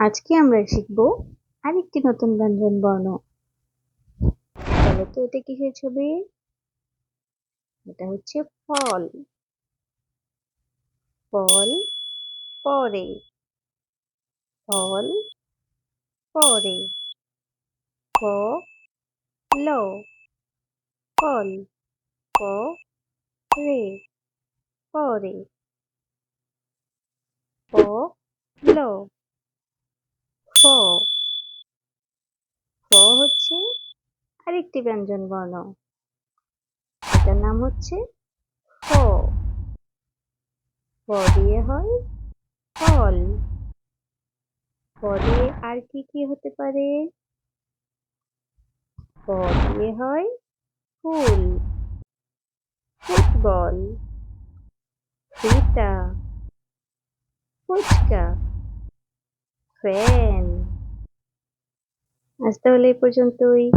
আজকে আমরা শিখব আরেকটি নতুন ব্যঞ্জন বর্ণ। তো এটা কিসের ছবি? এটা হচ্ছে ফল। ফল পরে। ফল পরে। ক ল ফল ক রে পরে। প ল ফ ফ হচ্ছে আরেকটি ব্যঞ্জন বর্ণ এটার নাম হচ্ছে ফ ফ দিয়ে হয় ফল। ফ আর কি কি হতে পারে? ফ দিয়ে হয় ফুল। ফুটবল। ফিতা। ফুচকা। ফ্যান। আজ তাহলে এই পর্যন্তই।